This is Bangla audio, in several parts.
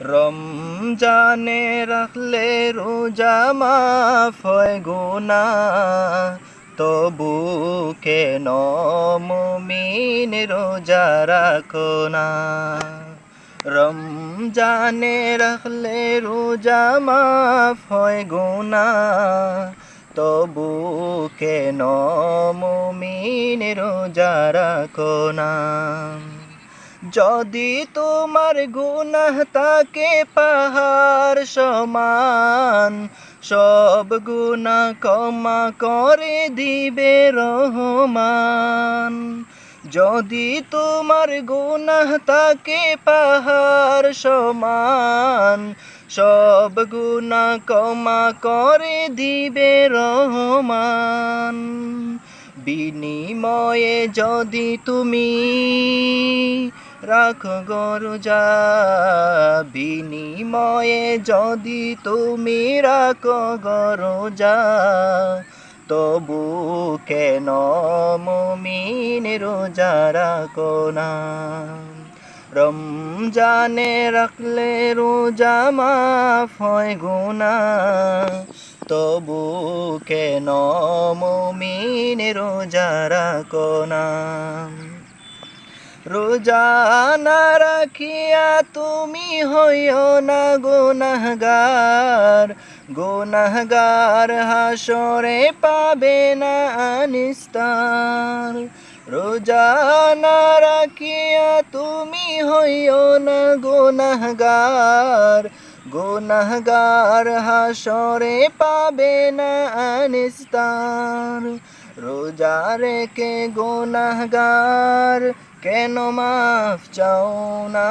রমজানে রাখলে রোজা মাফ হয় গুনা তবু কেন মুমিন রোজা রাখো না? রমজানে রাখলে রোজা মাফ হয় গুনা তবু কেন মুমিন রোজা রাখো না? যদি তোমার গুনাহ তাকে পাহাড় সমান, সব গুনাহ ক্ষমা করে দিবে রহমান। যদি তোমার গুনাহ তাকে পাহাড় সমান, সব গুনাহ ক্ষমা করে দিবে রহমান। বিনিময়ে যদি তুমি রাখো গরুজা বিনিময়ে যদি তুমি রাখো গরুজা তবু কেন মুমিন রোজা রাখো না? রমজানে রাখলে রোজা মাফ হয় গুনা তবু কেন মুমিন রোজা রাখো না? রোজা না রাখিয়া তুমি হইও না গুনাহগার। গুনাহগার হাসরে পাবে না আনিস্তার। রোজা না রাখিয়া তুমি হইও না গুনাহগার। গুনাহগার হাসরে পাবে না আনিস্তার। রোজা রেখে গুনাহগার কেন মাফ চাও না?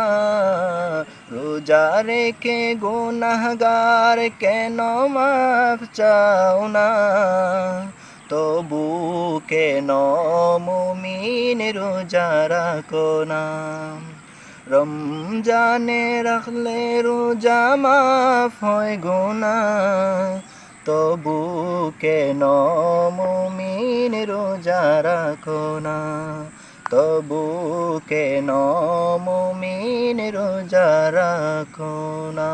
রোজা রেখে গুনাহগার কেন মাফ চাও না? তবু কেন মুমিন রোজা রাখো না? রমজানে রাখলে রোজা মাফ হয় গোনা তবু কেন মুমিন রোজা রাখো না? তবু কেন মুমিন রোজা রাখো না?